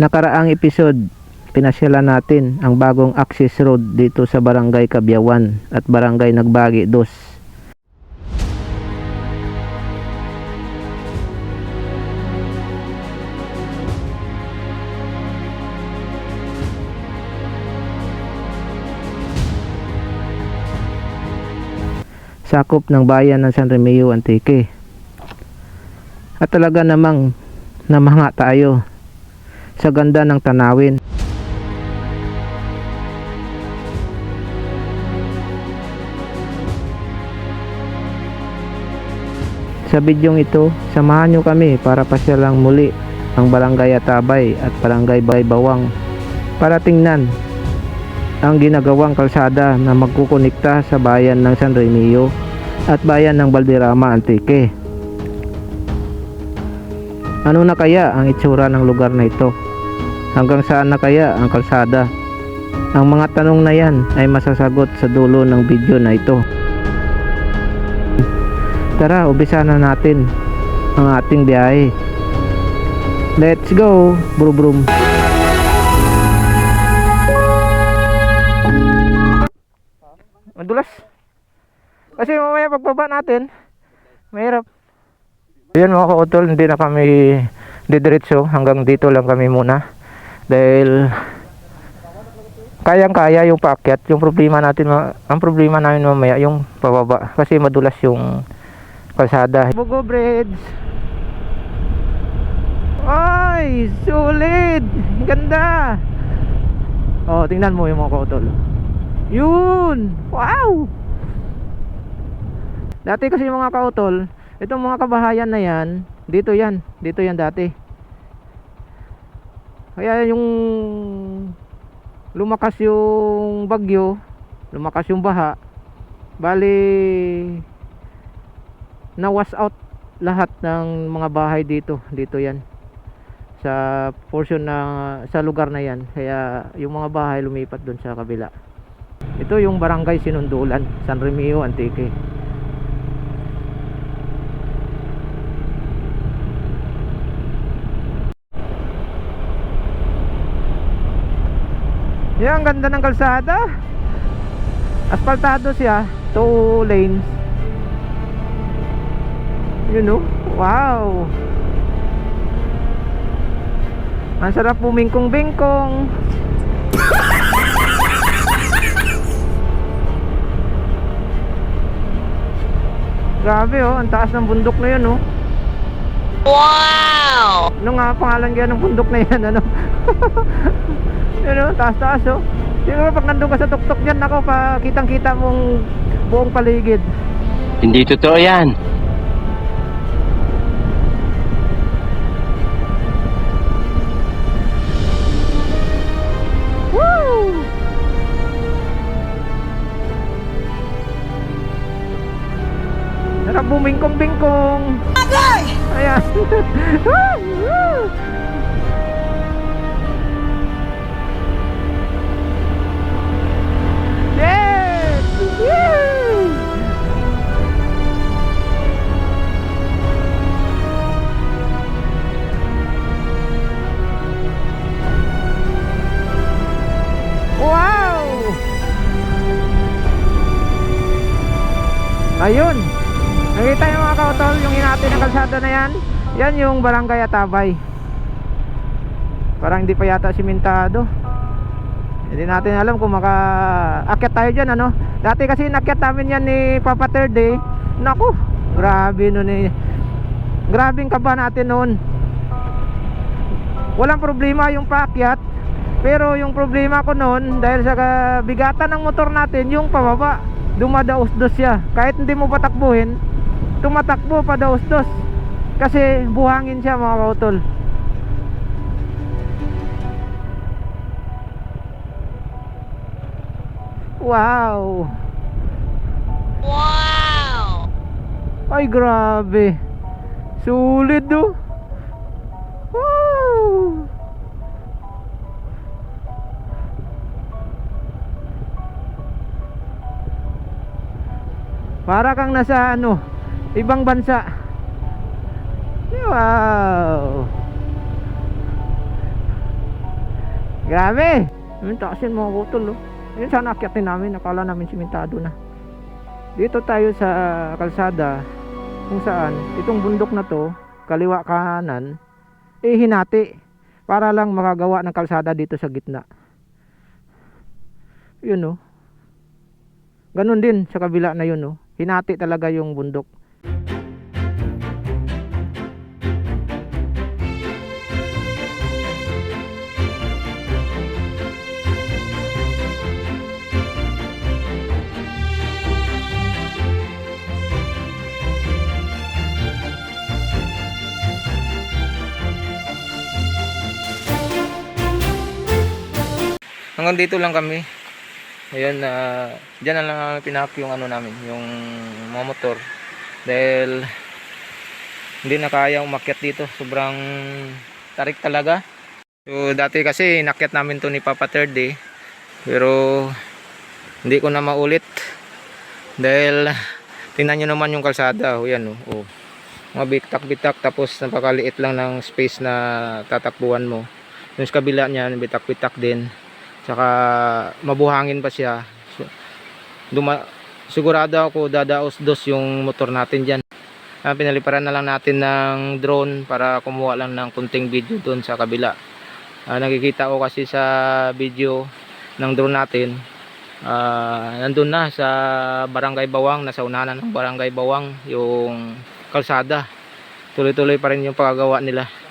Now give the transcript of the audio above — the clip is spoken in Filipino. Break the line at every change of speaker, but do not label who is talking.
Nakaraang episode, pinasyalan natin ang bagong access road dito sa Barangay Kabyawan at Barangay Nagbagi 2. sakop ng bayan ng San Remeo Antique. At talaga namang namanga tayo sa ganda ng tanawin. Sa bidyong ito, samahan nyo kami para pasyalang muli ang Barangay Atabay at Barangay Baybawang para tingnan ang ginagawang kalsada na magkukonekta sa bayan ng San Remio at bayan ng Valderrama Antique. Ano na kaya ang itsura ng lugar na ito? Hanggang saan na kaya ang kalsada? Ang mga tanong na yan ay masasagot sa dulo ng video na ito. Tara, umpisa na natin ang ating biyahe. Let's go, bro brum. Madulas. Kasi mamaya pagbaba natin, mahirap. Yan mga kautol, hindi na kami didiretso. Hanggang dito lang kami muna. Dahil kayang-kaya yung paakyat. Yung problema natin, ang problema namin mamaya, yung pababa. Kasi madulas yung kalsada. Bugo Bridge. Ay, sulit. Ganda. Oh, tingnan mo yung mga kautol. Yun! Wow! Dati kasi mga kautol, itong mga kabahayan na yan, dito yan, dito yan dati. Kaya yung lumakas yung bagyo, lumakas yung baha, bali na wash out lahat ng mga bahay dito, dito yan sa portion na sa lugar na yan kaya yung mga bahay lumipat doon sa kabila ito yung barangay Sinundulan, San Remio, Antique. Yan, ang ganda ng kalsada. Asfaltado siya, two lanes. You know, wow. Ang sarap bumingkong-bingkong. Grabe oh, ang taas ng bundok na yun oh.
Wow!
Ano nga pangalan kaya ng bundok na yan ano? oh, taas-taas oh. Siguro pag nandun ka sa tuktok dyan, nako pa kitang-kita mong buong paligid.
Hindi totoo yan.
Sarap bumingkong-bingkong. Ayan. Woo! yes! Kautol, yung hinati ng kalsada na yan. Yan yung barangay Atabay. Parang hindi pa yata simentado. Hindi natin alam kung maka akyat tayo dyan ano. Dati kasi nakyat namin yan ni Papa Third eh. Naku, grabe nun eh. Grabing kaba natin noon. Walang problema yung paakyat. Pero yung problema ko noon dahil sa bigatan ng motor natin yung pababa. Dumadaos-dos siya. Kahit hindi mo patakbuhin, tumatakbo pa daos-dos. Kasi buhangin siya mga kautol. Wow!
Wow!
Ay grabe. Sulit do. Wow! Para kang nasa ano, ibang bansa. Wow! Grabe! Yung taas yun mga kutol oh. Yun sana akyatin namin, nakala namin simentado na. Dito tayo sa kalsada kung saan itong bundok na to, kaliwa kanan, eh hinati para lang makagawa ng kalsada dito sa gitna. Yun oh. Ganun din sa kabila na yun oh. Hinati talaga yung bundok. Hanggang dito lang kami. Ayan, na diyan na lang pinap yung ano namin, yung mga motor. Dahil hindi na kaya umakyat dito. Sobrang tarik talaga. So dati kasi inakyat namin to ni Papa Third eh. Pero hindi ko na maulit. Dahil tingnan nyo naman yung kalsada. O yan o. Oh. Mga bitak-bitak tapos napakaliit lang ng space na tatakbuhan mo. Yung kabila niyan, bitak-bitak din. Tsaka mabuhangin pa siya. So, duma sigurado ako dadaos dos yung motor natin diyan. Ah, pinaliparan na lang natin ng drone para kumuha lang ng kunting video doon sa kabila. Ah, nakikita ko kasi sa video ng drone natin ah, nandun na sa Barangay Bawang, nasa unahan na ng Barangay Bawang yung kalsada. Tuloy-tuloy pa rin yung paggawa nila.